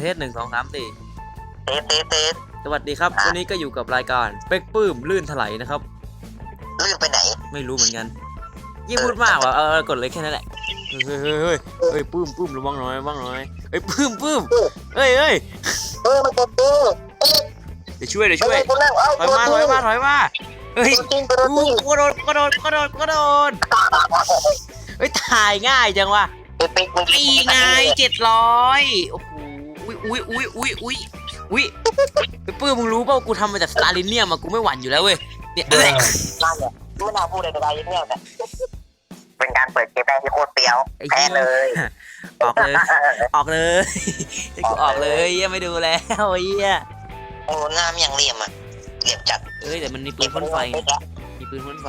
เทสหนึ่งสองสามสี่เตสเตสเตสสวัสดีครับอะวันนี้ก็อยู่กับรายการเป็กปื้มลื่นถลายนะครับ ลื่นไปไหน ไม่รู้เหมือนกันยิ่งพูดมากว่ะเออเออกดเลยแค่นั้นแหละเฮ้ยเฮ้ยเฮ้ยเฮ้ยปื้มปื้มระวังหน่อยระวังหน่อยเฮ้ยปื้มปื้มเฮ้ยเฮ้ยเออมันกดกูเดี๋ยวช่วยเดี๋ยวช่ช่ววยยกูแล้วเอ้าถอยมาถอยมาถอยมาเฮ้ยจริงกระโดดกูกระโดดกระโดดกระโดดกระโดดเฮ้ยถ่ายง่ายจังวะไอ้ปิ๊กมึงนี่ไงเจ็ดร้อยโอ้โห อุ้ยอุ้ยอุ้ยอุ้ยอุ้ยอุ้ยไปปื้มมึงรู้เปล่ากูทำมาจากสตาร์ลินเนี่ยมากูไม่หวั่นอยู่แล้วเว้ยเนี่ยเอ้ยนั่นเนี่ยไม่น่าพูดอะไรเนี่ยแต่เป็นการเปิดเกมแรกที่โคตรเปรี้ยวแพ้เลยออกเลย ออกเลยให้กูออกเลยเหี้ยังไม่ดูแล้วไอ้เหี้ยโอ้หน้ามันยังเหลี่ยมอะเหลี่ยมจัดเอ้ยแต่มันมีปืนพ่นไฟไงมีปืนพ่นไฟ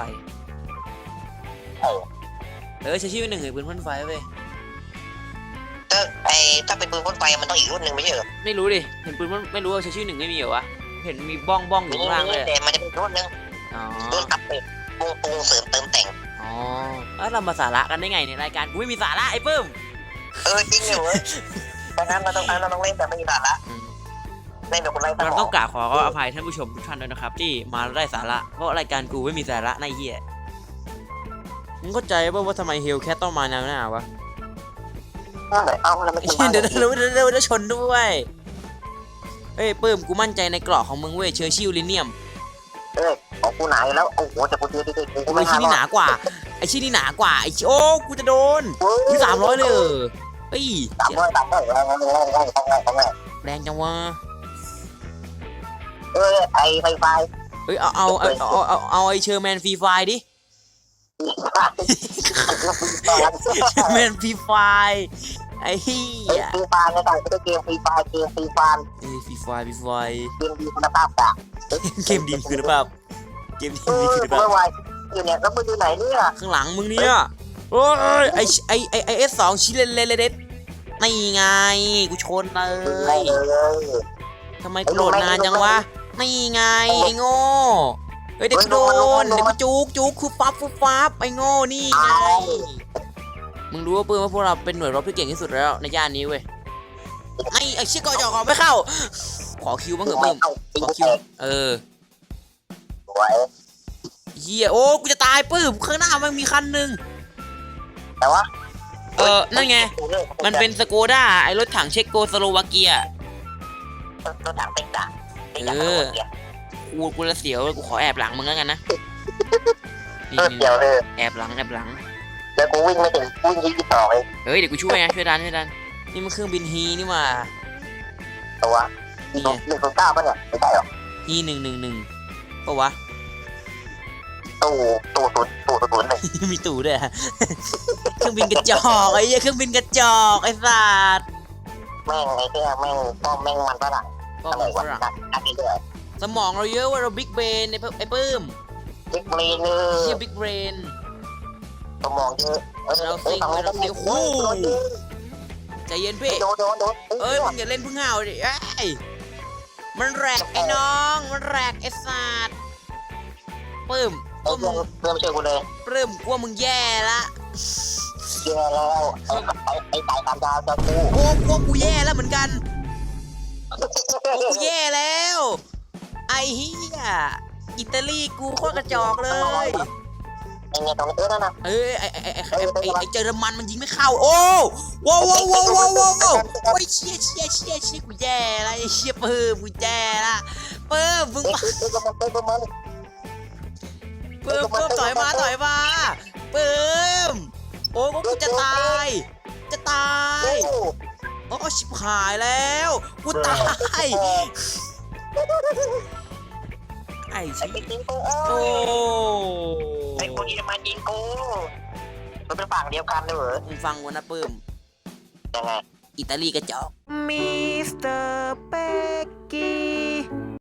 เออเออใช้ชื่อหนึ่งเหรอปืนพ่นไฟเว้ยถ้าไอ้ ถ้าเป็นปืนพ่นไฟมันต้องอีกรุ่นหนึ่งไม่ใช่เหรอไม่รู้ดิ เห็นปืนพ่นไม่รู้ว่าใช้ชื่อหนึ่งไม่มีเหรอวะ เห็นมีบ้องบ้องอยู่มีข้างล่างเลยแต่มันจะเป็นรุ่นหนึ่งอ๋อ รุ่นอัปเดตปรุงปรุงเสริมเติมแต่ง อ๋อแล้วเรามาสาระกันได้ไงในรายการกูไม่มีสาระไอ้ปื้มเออจริงเหรอเว้ยเพราะงั้นเราต้องเราต้องเล่นแต่ไม่มีสาระอืมเล่นแบบคนไร้สมเราองต้องกราบขออภัยท่านผู้ชมทุกท่านด้วยนะครับ ที่มาได้สาระ เพราะรายการกูไม่มีสาระในเหี้ยมึงเข้าใจป่ะว่าทำไมเฮลแคทต้องมาแนวหน้าวะ เอาแล้วมันไอ้เหี้ยเดี๋ยวเดี๋ยวเดี๋ยวเดี๋ยวเดี๋ยวชนด้วยเฮ้ยปื้มกูมั่นใจในเกราะของมึงเว้ยเชอร์ชิลลิเนียมเออของกูหนาอยู่แล้วโอ้โหแต่กูเจอดีๆกูไอ้ไม่ชิ้นหานี่หนากว่าไอ้ชิ้นนี่หนากว่าไอ้ชิ้นโอ้กูจะโดนนี่สามร้อยเลยเหรอเฮ้ยสามร้อยสามร้อยแล้วแล้วแล้วแล้วแล้วแล้วแรงจังวะเออไอไฟไฟเฮ้ยเอาเอาเอาเอาเอาเอาไอเชอร์แมนฟรีไฟดิ เชอร์แมนฟรีไฟไอ้เหี้ยฟรีไฟในต่างประเทศเกมฟรีไฟเกมฟรีไฟเอ้ยฟรีไฟฟรีไฟเกมดีคุณภาพกะเกมดีมีคุณภาพเกมดีเอมีอคุณภาเมื่พอวานอยู่เนี่ยแล้วมึงอยู่ไหนเนี่ยข้างหลังมึงเนี่ยโอ้ยไอไอไอไอเอสสองชิเลนเลเลเดนี่ไงกูชนเลไม่ยเลยทำไมกูโหลดนานจังวะนี่ไงไอ้โง่ เฮ้ยเด็กกูโดนเด็กกูจุกจุกคือปั๊บฟุบปั๊บไอ้โง่นี่ไงมึงรู้ว่าปืนว่าพวกเราเป็นหน่วยรบที่เก่งที่สุดแล้วในย่านนี้เว้ยไม่ไอ้เชี่ยกอจอขอไม่เข้า ขอคิวบ้างเหอะมึงเอาขอคิวเออสวยเฮียโอ้กูจะตายปื้มข้างหน้ามันมีคันหนึ่งแต่ว่าเออนั่นไง มันเป็นสโกด้าไอ้รถถังเช็กโกสโลวาเกียรถถังเป็นด่า กูกูละเสียวกูขอแอบหลังมึงแล้วกันนะนี่เออเดี๋ยวเลยแอบหลังแอบหลัง เดี๋ยวกูวิ่งไม่ถึงวิ่งยี่สิบสองเองเฮ้ยเดี๋ยวกูช่วยนะช่วยดันช่วยดันนี่มันเครื่องบินฮีนี่มาตัวหนึ่งหนึ่งเก้าป่ะเนี่ยไม่ใช่หรอฮีหนึ่งหนึ่งหนึ่งปะวะตู้ตู้ตู้ตู้ตู้หนึ่งมีตู่ด้วยอะเครื่องบินกระจอกไอ้เหี้ยเครื่องบินกระจอกไอ้สัตว์แม่งไอ้ที่แม่งป้อมแม่งมันฝรั่งก็อะไรฝวะรั่งนักนักเรื่อย สมองเราเยอะว่าเราบิ๊กเบนไอ้เพิ่มไอ้ปื้มบิ๊กเบรนเนอเฮียร์บิ๊กเบนสมองเยอะเออเราซิงฝั่งนั้นเราซิงโอ้โหใจเย็นพี่โดนโดนโดนเอ้ยมึงอย่าเล่นพึ่งเห่าดิเอ้ยมันแรกไอ้น้อง มันแรกไอ้สัตว์ปื้มเอก็อมึเพื่อนงเพื่อนมาช่วยกูเลยปลื้มกลัวมึงแย่ละเจอแล้วไอ้ไอ้ไอ้สายสามดาวจะกูโอ้กลัวกูแย่แล้วเหมือนกันกูแย่แล้วไอ้ เฮียอิตาลีกูโคตรกระจอกเลย ไอเนี่ยตรงเออนั่นนะเอ้ยไอไอไอไอ้ไอไอเจอรมันมันยิงไม่เข้าโอ้ว้าวว้าวว้าวว้าวว้าวว้าวโอ้ยเชี่ยเชี่ยเชี่ยเชี่ยกูแย่ละไอ้เชี่ยเพิ่มกูแย่ละเพิ่มมึงเอ้ยเอ้ยมาณเอ้ยมาณเพิ่มเพิ่มถอยมาถอยมาเพิ่มโอ้กูจะตาย จะตายโอ้ชิบหายแล้วกูตาย ไอ้ไอ้ชี้ไปยิงกูโอ้ไอ้คนนี้มายิงกูมันเป็นฝั่งเดียวกันเลยเหรอมึงฟังกูนะปื้ม ยังไงอิตาลีกระจอก มิสเตอร์เป็กกี้